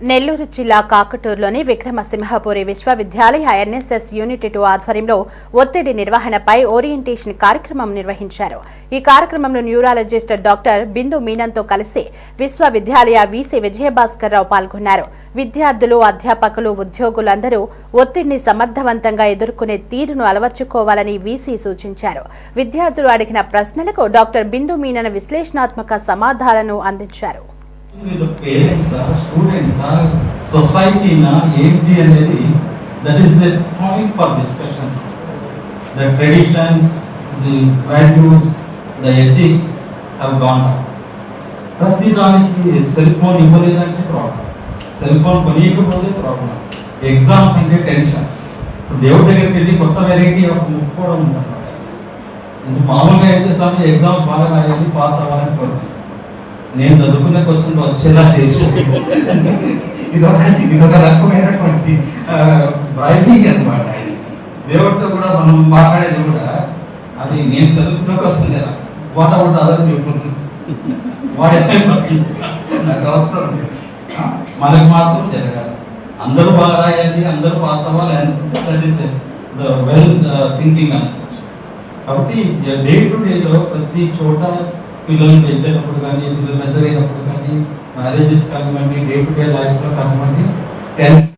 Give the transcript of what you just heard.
నెల్లూరు జిల్లా కాకటూరులోని విక్రమసింహపురి విశ్వవిద్యాలయ NSS unit two ఆధ్వర్యంలో ఒత్తిడి నిర్వహణపై ఓరియంటేషన్ కార్యక్రమం నిర్వహించారు. ఈ కార్యక్రమంలో న్యూరాలజిస్ట్ డాక్టర్ బిందు మీనంతో కలిసి విశ్వవిద్యాలయ వీసీ విజయభాస్కర్ రావు పాల్గొన్నారు. విద్యార్థులు అధ్యాపకులు ఉద్యోగులందరూ ఒత్తిడిని సమర్థవంతంగా ఎదుర్కొనే తీరును అలవర్చుకోవాలని వీసీ సూచించారు. విద్యార్థులు అడిగిన ప్రశ్నలకు డాక్టర్ బిందు మీనన్ విశ్లేషణాత్మక సమాధానాలను అందించారు. ఇది పేరెంట్స్ స్టూడెంట్ సొసైటీనా ఏంటి అనేది that is the point for discussion the traditions the values the ethics have gone ప్రతి దానికి సెల్ ఫోన్ ఇవ్వలేదంటే ప్రాబ్లం సెల్ ఫోన్ కొనియకపోతే ప్రాబ్లం ఎగ్జామ్స్ అంటే టెన్షన్ దేవుడి దగ్గరికి వెళ్ళి కొత్త వెరైటీ ఆఫ్ ముట్టుకోవడం ఉందన్నమాట ఇది మామూలుగా అయితే స్వామి ఎగ్జామ్స్ బాగా రాయాలి పాస్ అవ్వాలని కోరుకుంటాం నేను చదువుకున్న క్వశ్చన్ వచ్చేలా చేసి ఇదొక ఇదొక రకమైనటువంటి రైటింగ్ అనమాట దేవుడితో కూడా మనం మాట్లాడేది కూడా అది నేను చదువుకున్న క్వశ్చన్ కదా. వాట్ అవుట్ అదర్ పీపుల్ వాడు అయిపోతుంది నాకు అవసరం లేదు. మనకు మాత్రం జరగాలి. అందరూ బాగా రాయాలి అందరూ పాస్ అవ్వాలి అనుకుంటే that is the well thinking అనుకోవచ్చు కాబట్టి డే టు డేలో ప్రతి చోట పిల్లల్ని పెంచేటప్పుడు కానీ పిల్లలు పెద్దగైనప్పుడు కానీ మ్యారేజెస్ కానివ్వండి డే టు డే లైఫ్లో కానివ్వండి టెన్త్